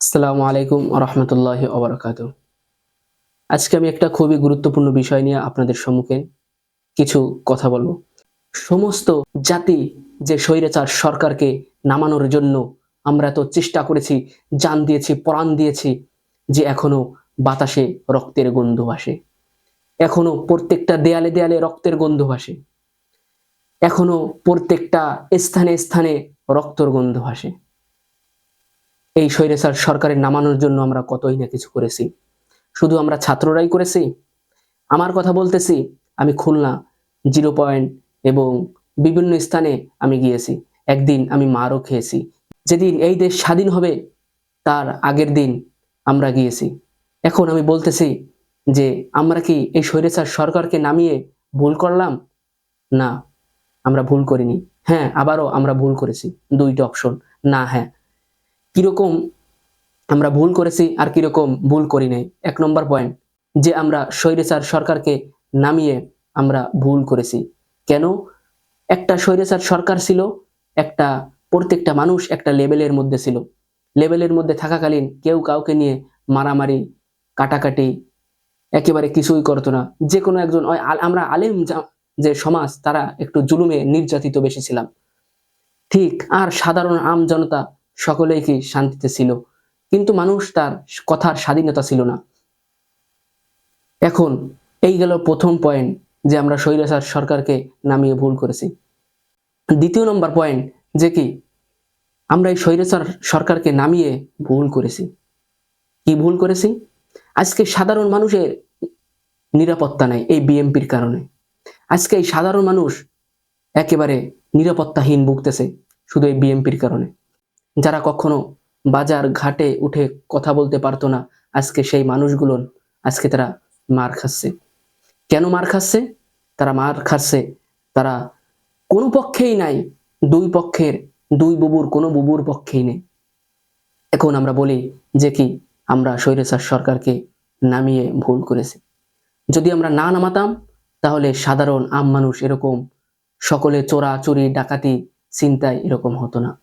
আসসালামু আলাইকুম রহমতুল্লাহ ওবরাকাত আজকে আমি একটা খুবই গুরুত্বপূর্ণ বিষয় নিয়ে আপনাদের সম্মুখে কিছু কথা বলব। সমস্ত জাতি যে স্বৈরাচার সরকারকে নামানোর জন্য আমরা তো চেষ্টা করেছি, জান দিয়েছি, প্রাণ দিয়েছি, যে এখনও বাতাসে রক্তের গন্ধ ভাসে। এখনও প্রত্যেকটা দেয়ালে দেয়ালে রক্তের গন্ধ ভাসে। এখনও প্রত্যেকটা স্থানে স্থানে রক্তর গন্ধ ভাসে। এই স্বৈরাচার সরকারের নামানোর জন্য আমরা কতই না কিছু করেছি? শুধু আমরা ছাত্ররাই করেছি? আমার কথা বলতেছি, আমি খুলনা জিরো পয়েন্ট এবং বিভিন্ন স্থানে আমি গিয়েছি। একদিন আমি মারও খেয়েছি। যেদিন এই দেশ স্বাধীন হবে, তার আগের দিন আমরা গিয়েছি। এখন আমি বলতেছি যে, আমরা কি এই স্বৈরাচার সরকারকে নামিয়ে ভুল করলাম? না, আমরা ভুল করিনি। হ্যাঁ আবারও আমরা ভুল করেছি। দুইটা অপশন। না হ্যাঁ কীরকম আমরা ভুল করেছি আর কীরকম ভুল করি নাই। এক নম্বর পয়েন্ট যে আমরা স্বৈরাচার সরকারকে নামিয়ে আমরা ভুল করেছি। কেন? একটা স্বৈরাচার সরকার ছিল, একটা প্রত্যেকটা মানুষ একটা লেভেলের মধ্যে ছিল। লেভেলের মধ্যে থাকাকালীন কেউ কাউকে নিয়ে মারামারি, কাটাকাটি একেবারে কিছুই করতো না। যে কোনো একজন আমরা আলেম যে সমাজ, তারা একটু জুলুমে নির্যাতিত বেশি ছিলাম। ঠিক, আর সাধারণ আম জনতা সকলেই কি শান্তিতে ছিল? কিন্তু মানুষ তার কথার স্বাধীনতা ছিল না। এখন এই গেল প্রথম পয়েন্ট যে আমরা স্বৈরাচার সরকারকে নামিয়ে ভুল করেছি। দ্বিতীয় নম্বর পয়েন্ট যে কি? আমরা এই স্বৈরাচার সরকারকে নামিয়ে ভুল করেছি। কি ভুল করেছি? আজকে সাধারণ মানুষের নিরাপত্তা নাই এই বিএমপির কারণে। আজকে এই সাধারণ মানুষ একেবারে নিরাপত্তাহীন ভুগতেছে শুধু এই বিএমপির কারণে। যারা কখনো বাজার ঘাটে উঠে কথা বলতে পারতো না, আজকে সেই মানুষগুলো, আজকে তারা মার খাচ্ছে। কেন মার খাচ্ছে? তারা মার খাচ্ছে, তারা কোনো পক্ষেই নাই, দুই পক্ষের, দুই বুবুর, কোনো বুবুর পক্ষেই নেই। এখন আমরা বলি যে কি, আমরা স্বৈরাচার সরকারকে নামিয়ে ভুল করেছি। যদি আমরা না নামাতাম, তাহলে সাধারণ আম মানুষ এরকম, সকলে চোরা চুরি ডাকাতি, চিন্তায় এরকম হতো না।